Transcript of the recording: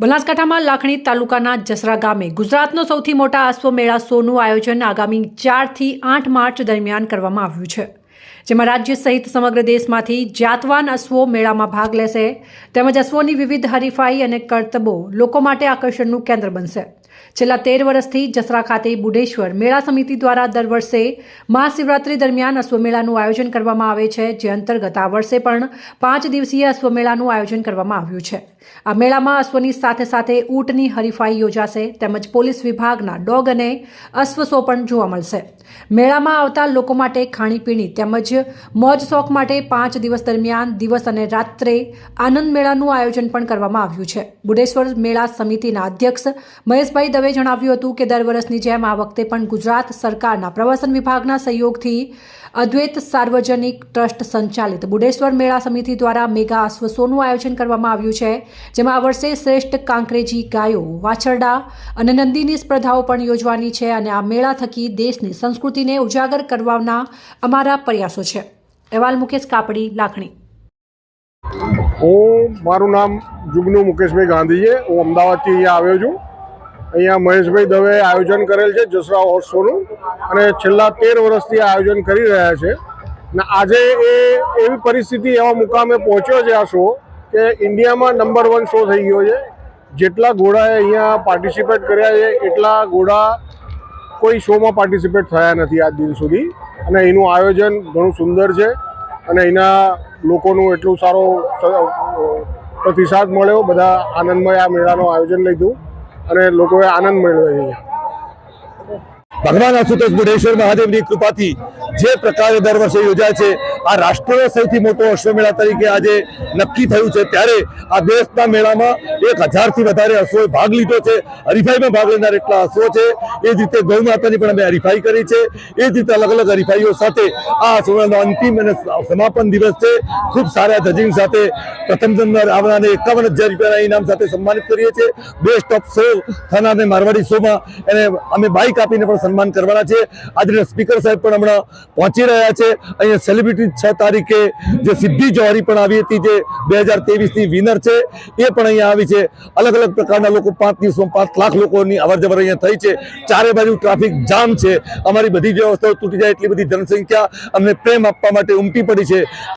બનાસકાંઠામાં લાખણી તાલુકાના જસરા ગામે ગુજરાતનો સૌથી મોટા અશ્વ મેળા શોનું આયોજન આગામી ચારથી આઠ માર્ચ દરમિયાન કરવામાં આવ્યું છે. જેમાં રાજ્ય સહિત સમગ્ર દેશમાંથી જાતવાન અશ્વો મેળામાં ભાગ લેશે. તેમજ અશ્વોની વિવિધ હરીફાઈ અને કરતબો લોકો માટે આકર્ષણનું કેન્દ્ર બનશે. છેલ્લા તેર વર્ષથી જસરા ખાતે બુઢેશ્વર મેળા સમિતિ દ્વારા દર વર્ષે મહાશિવરાત્રી દરમિયાન અશ્વમેળાનું આયોજન કરવામાં આવે છે, જે અંતર્ગત આ વર્ષે પણ પાંચ દિવસીય અશ્વમેળાનું આયોજન કરવામાં આવ્યું છે. આ મેળામાં અશ્વની સાથે સાથે ઊંટની હરીફાઈ યોજાશે, તેમજ પોલીસ વિભાગના ડોગ અને અશ્વ શો પણ જોવા મળશે. મેળામાં આવતા લોકો માટે ખાણીપીણી તેમજ મોજ શોખ માટે પાંચ દિવસ દરમિયાન દિવસ અને રાત્રે આનંદ મેળાનું આયોજન પણ કરવામાં આવ્યું છે. બુઢેશ્વર મેળા સમિતિના અધ્યક્ષ મહેશભાઈ દવે જણાવ્યું હતું કે દર વર્ષની જેમ આ વખતે પણ ગુજરાત સરકારના પ્રવાસન વિભાગના સહયોગથી અદ્વૈત સાર્વજનિક ટ્રસ્ટ સંચાલિત બુડેશ્વર મેળા સમિતિ દ્વારા મેગા અશ્વ આયોજન કરવામાં આવ્યું છે, જેમાં આ વર્ષે શ્રેષ્ઠ કાંકરેજી ગાયો, વાછરડા અને નંદીની સ્પર્ધાઓ પણ યોજવાની છે અને આ મેળા થકી દેશની સંસ્કૃતિને ઉજાગર કરવાના અમારા પ્રયાસો છે. અહેવાલ મુકેશ કાપડી, લાખણી. હું મારું નામ જુગનુ મુકેશભાઈ ગાંધી છે હું અમદાવાદથી અહીંયા આવ્યો છું. અહીંયા મહેશભાઈ દવે આયોજન કરેલ છે જસરા હોર્સ શોનું અને છેલ્લા તેર વર્ષથી આયોજન કરી રહ્યા છે. ને આજે એ એવી પરિસ્થિતિ એવા મુકામે પહોંચ્યો છે આ શો કે ઇન્ડિયામાં નંબર વન શો થઈ ગયો છે. જેટલા ઘોડાએ અહીંયા પાર્ટિસિપેટ કર્યા છે, એટલા ઘોડા કોઈ શોમાં પાર્ટિસિપેટ થયા નથી આજ દિન સુધી. અને એનું આયોજન ઘણું સુંદર છે અને એના લોકોનું એટલું સારો પ્રતિસાદ મળ્યો. બધા આનંદમય આ મેળાનું આયોજન લીધું. અને લોકોએ આનંદ મેળવ્યો ભગવાન આશુતોષ બુઢેશ્વર મહાદેવની કૃપાથી જે પ્રકારે દર વર્ષે યોજાય છે, આ રાષ્ટ્રનો સૌથી મોટો અશ્વમેળા તરીકે આજે નક્કી થયું છે. ત્યારે આ દેશના મેળામાં એક હજારથી વધારે અશ્વોએ ભાગ લીધો છે. હરીફાઈમાં ભાગ લેનાર એટલા અશ્વો છે. એ જ રીતે ગૌ માતાની પણ અમે હરીફાઈ કરી છે. એ જ રીતે અલગ અલગ હરીફાઈઓ સાથે આ અશ્વમેળાનો અંતિમ અને સમાપન દિવસ છે. ખૂબ સારા જજિંગ સાથે પ્રથમ નંબર આવનારને એકાવન હજાર રૂપિયાના ઇનામ સાથે સન્માનિત કરીએ છીએ. બેસ્ટ ઓફ શો થનારને મારવાડી શોમાં એને અમે બાઇક આપીને પણ સન્માન કરવાના છે આજના સ્પીકર સાહેબ પણ હમણાં પહોંચી રહ્યા છે. અહીંયા સેલિબ્રિટી છ તારીખે જે સિદ્ધિ જોહરી પણ આવી હતી, જે બે હજારની વિનર છે, એ પણ અહીંયા આવી છે. અલગ અલગ પ્રકારના લોકો, પાંચ દિવસમાં પાંચ લાખ લોકોની અવર જવર અહીંયા થઈ છે. ચારે બાજુ ટ્રાફિક જામ છે. અમારી બધી વ્યવસ્થાઓ તૂટી જાય એટલી બધી જનસંખ્યા અમને પ્રેમ આપવા માટે ઉમટી પડી છે.